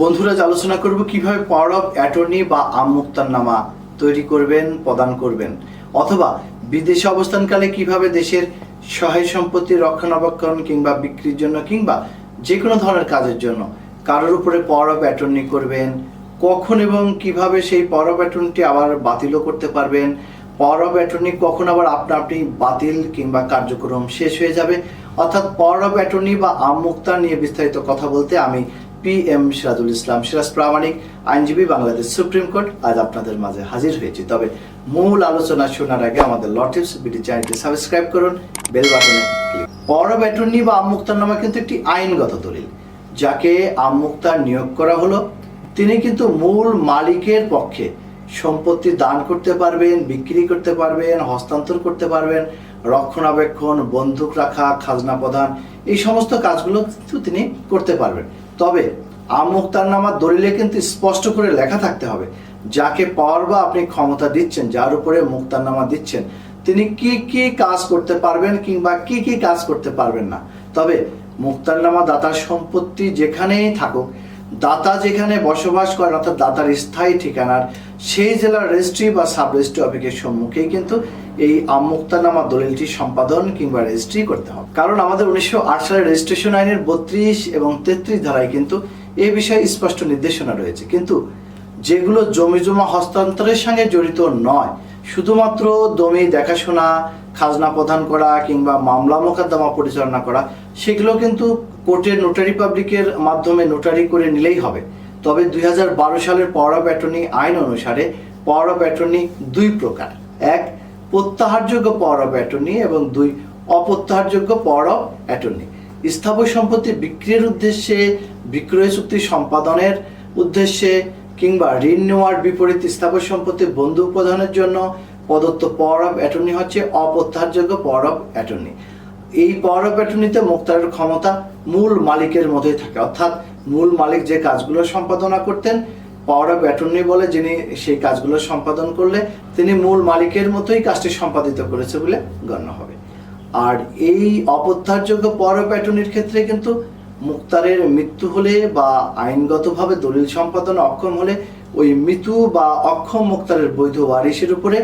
বন্ধুরা আলোচনা করব কীভাবে পাওয়ার অফ অ্যাটর্নি বা আমুক্তারনামা তৈরি করবেন, প্রদান করবেন, অথবা বিদেশে অবস্থানকালে কীভাবে দেশের সহায় সম্পত্তি রক্ষণাবেক্ষণ কিংবা বিক্রির জন্য কিংবা যে কোনো ধরনের কাজের জন্য কারোর উপরে পাওয়ার অফ অ্যাটর্নি করবেন, কখন এবং কীভাবে সেই পাওয়ার অফ অ্যাটর্নিটি আবার বাতিলও করতে পারবেন পাওয়ার অফ অ্যাটর্নি কখন আবার আপনা আপনি বাতিল কিংবা কার্যক্রম শেষ হয়ে যাবে, অর্থাৎ পাওয়ার অফ অ্যাটর্নি বা আমুক্তা নিয়ে বিস্তারিত কথা বলতে আমি পি এম সিরাজুল ইসলাম সিরাজ প্রামাণিক আইনজীবী বাংলাদেশ সুপ্রিম কোর্ট, আজ আপনাদের মাঝে হাজির হয়েছি। তবে মূল আলোচনা শোনার আগে আমাদের লটিপস বিডি চ্যানেলটি সাবস্ক্রাইব করুন বেল বাটনে ক্লিক অ্যাটর্নি বা আমুক্তার নামা কিন্তু একটি আইনগত দলিল। যাকে আমুক্তার নিয়োগ করা হলো, তিনি কিন্তু মূল মালিকের পক্ষে সম্পত্তি দান করতে পারবেন, বিক্রি করতে পারবেন, হস্তান্তর করতে পারবেন, রক্ষণাবেক্ষণ, বন্দুক রাখা, খাজনা প্রদান, এই সমস্ত কাজগুলো কিন্তু তিনি করতে পারবেন। তবে আমুক্তারনামার দলিলে কিন্তু স্পষ্ট করে লেখা থাকতে হবে। যাকে পাওয়ার বা আপনি ক্ষমতা দিচ্ছেন, যার উপরে মুক্তারনামা দিচ্ছেন, তিনি কি কি কাজ করতে পারবেন কিংবা কি কি কাজ করতে পারবেন না। তবে মুক্তারনামা দাতার সম্পত্তি যেখানেই থাকুক দাতা যেখানে বসবাস করেন, অর্থাৎ দাতার স্থায়ী ঠিকানার, সেই জেলার রেজিস্ট্রি বা সাব রেজিস্ট্রি অফিসের সম্মুখেই কিন্তু এই আমুক্তানামা দলিলটি সম্পাদন কিংবা রেজিস্ট্রি করতে হবে। কারণ আমাদের উনিশশো আট সালের রেজিস্ট্রেশন আইনের বত্রিশ এবং তেত্রিশ ধারায় কিন্তু এ বিষয়ে স্পষ্ট নির্দেশনা রয়েছে। কিন্তু যেগুলো জমি জমা হস্তান্তরের সঙ্গে জড়িত নয়, শুধুমাত্র জমি দেখাশোনা, খাজনা প্রদান করা কিংবা মামলা মোকদ্দমা পরিচালনা করা, সেগুলো কিন্তু কোর্টের নোটারি পাবলিকের মাধ্যমে নোটারি করে নিলেই হবে। তবে দুই হাজার বারো সালের পাওয়ার অফ অ্যাটর্নি আইন অনুসারে পাওয়ার অফ অ্যাটর্নি দুই প্রকার। এক, প্রত্যাহারযোগ্য পাওয়ার অফ অ্যাটর্নি এবং দুই, অপ্রত্যাহারযোগ্য পাওয়ার অফ অ্যাটর্নি স্থাবর সম্পত্তি বিক্রির উদ্দেশ্যে, বিক্রয় চুক্তি সম্পাদনের উদ্দেশ্যে কিংবা ঋণ নেওয়ার বিপরীত স্থাবর সম্পত্তি বন্ধু প্রদানের জন্য, প্রদত্ত পাওয়ার অফ অ্যাটর্নি হচ্ছে অপ্রত্যাহারযোগ্য পাওয়ার অফ অ্যাটর্নি এই পাওয়ার অফ অ্যাটর্নিতে মুক্তারের ক্ষমতা মূল মালিকের মধ্যেই থাকে। অর্থাৎ মূল মালিক যে কাজগুলো সম্পাদনা করতেন পাওয়ার অফ অ্যাটর্নি বলে যিনি সেই কাজগুলো সম্পাদন করলে, তিনি মূল মালিকের মতোই কাজটি সম্পাদিত করেছে বলে গণ্য হবে। আর এই অপত্যারযোগ্য পাওয়ার অফ অ্যাটর্নির ক্ষেত্রে কিন্তু মুক্তারের মৃত্যু হলে বা আইনগতভাবে দলিল সম্পাদনে অক্ষম হলে ওই মৃত্যু বা অক্ষম মুক্তারের বৈধ ওয়ারিশের উপরে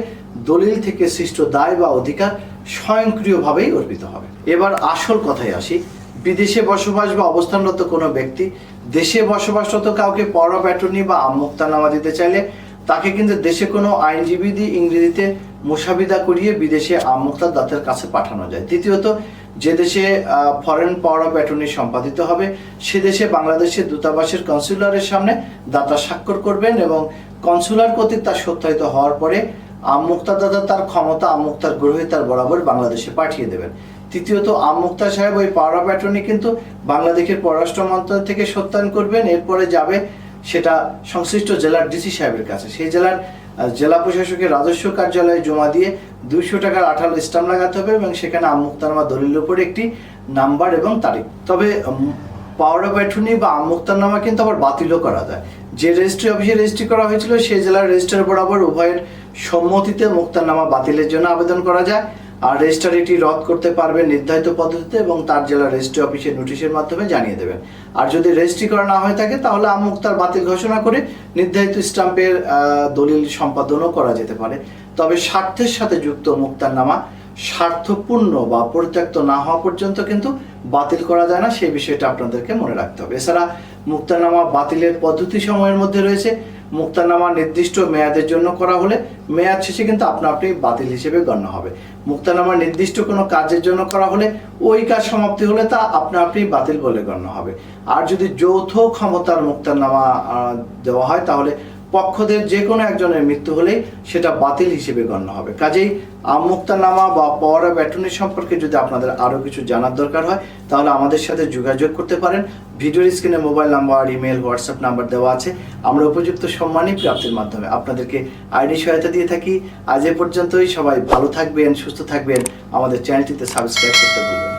দলিল থেকে সৃষ্ট দায় বা অধিকার স্বয়ংক্রিয়ভাবেই অর্পিত হবে। এবার আসল কথায় আসি। বিদেশে বসবাস বা অবস্থানরত কোনো ব্যক্তি দেশে বসবাসরত কাউকে অফ অ্যাটর্নি বা আমুক্তানামা দিতে চাইলে তাকে কিন্তু দেশে কোনো আইনজীবী দিয়ে ইংরেজিতে মোসাবিদা করিয়ে বিদেশে আমুক্তার দাতের কাছে পাঠানো যায়। দ্বিতীয়ত যে দেশে ফরেন পাওয়ার অফ অ্যাটর্নি সম্পাদিত হবে, সে দেশে বাংলাদেশের দূতাবাসের কনসুলারের সামনে দাতা স্বাক্ষর করবেন এবং কনসুলার কর্তৃক তার সত্যায়িত হওয়ার পরে আমুক্তার দাতা তার ক্ষমতা আমুক্তার গ্রহীতার বরাবর বাংলাদেশে পাঠিয়ে দেবেন। তৃতীয়ত আমুক্তা সাহেব ওই পাওয়ার অফ অ্যাটর্নি কিন্তু বাংলাদেশের পররাষ্ট্র মন্ত্রণালয় থেকে সত্যায়ন করবেন, এরপরে যাবে সেটা সংশ্লিষ্ট জেলার ডিসি সাহেবের কাছে। সেই জেলার জেলা প্রশাসকের রাজস্ব কার্যালয়ে জমা দিয়ে দুইশো টাকার আঠালো স্টাম্প লাগাতে হবে এবং সেখানে আমুক্তারমা দলিলের উপরে একটি নাম্বার এবং তারিখ। তবে পাওয়ার অ্যাটর্নি বা আমুক্তারনামা কিন্তু আবার বাতিলও করা যায়। যে রেজিস্ট্রি অফিসে রেজিস্ট্রি করা হয়েছিল, সেই জেলার রেজিস্ট্রার বরাবর উভয়ের সম্মতিতে মুক্তারনামা বাতিলের জন্য আবেদন করা যায়। আর রেজিস্ট্রার এটি রদ করতে পারবে নির্ধারিত পদ্ধতিতে এবং তার জেলা রেজিস্ট্রি অফিসের নোটিশের মাধ্যমে জানিয়ে দেবেন। আর যদি রেজিস্ট্রি করা না হয়ে থাকে তাহলে আমুক্তার বাতিল ঘোষণা করে নির্ধারিত স্টাম্পের আহ, দলিল সম্পাদনও করা যেতে পারে। তবে স্বার্থের সাথে যুক্ত মুক্তারনামা স্বার্থপূর্ণ বা পরিত্যক্ত না হওয়া পর্যন্ত কিন্তু বাতিল করা যায় না সেই বিষয়টা আপনাদেরকে মনে রাখতে হবে। এছাড়া মুক্তারনামা বাতিলের পদ্ধতি সময়ের মধ্যে রয়েছে। মুক্তারনামা নির্দিষ্ট মেয়াদের জন্য করা হলে মেয়াদ শেষে কিন্তু আপনা আপনি বাতিল হিসেবে গণ্য হবে। মুক্তানামা নির্দিষ্ট কোনো কাজের জন্য করা হলে ওই কাজ সমাপ্তি হলে তা আপনা আপনি বাতিল বলে গণ্য হবে। আর যদি যৌথ ক্ষমতার মুক্তানামা দেওয়া হয় তাহলে পক্ষদের যে কোনো একজনের মৃত্যু হলেই সেটা বাতিল হিসেবে গণ্য হবে। কাজেই আমুক্তানামা বা পাওয়ার অফ সম্পর্কে যদি আপনাদের আরও কিছু জানার দরকার হয়, তাহলে আমাদের সাথে যোগাযোগ করতে পারেন। ভিডিওর স্ক্রিনে mobile number, email, WhatsApp number দেওয়া আছে। আমরা উপযুক্ত সম্মানই প্রাপ্তির মাধ্যমে আপনাদেরকে আইনি সহায়তা দিয়ে থাকি। আজ এ পর্যন্তই। সবাই ভালো থাকবেন, সুস্থ থাকবেন। আমাদের চ্যানেলটিতে সাবস্ক্রাইব করতে ভুলবেন না।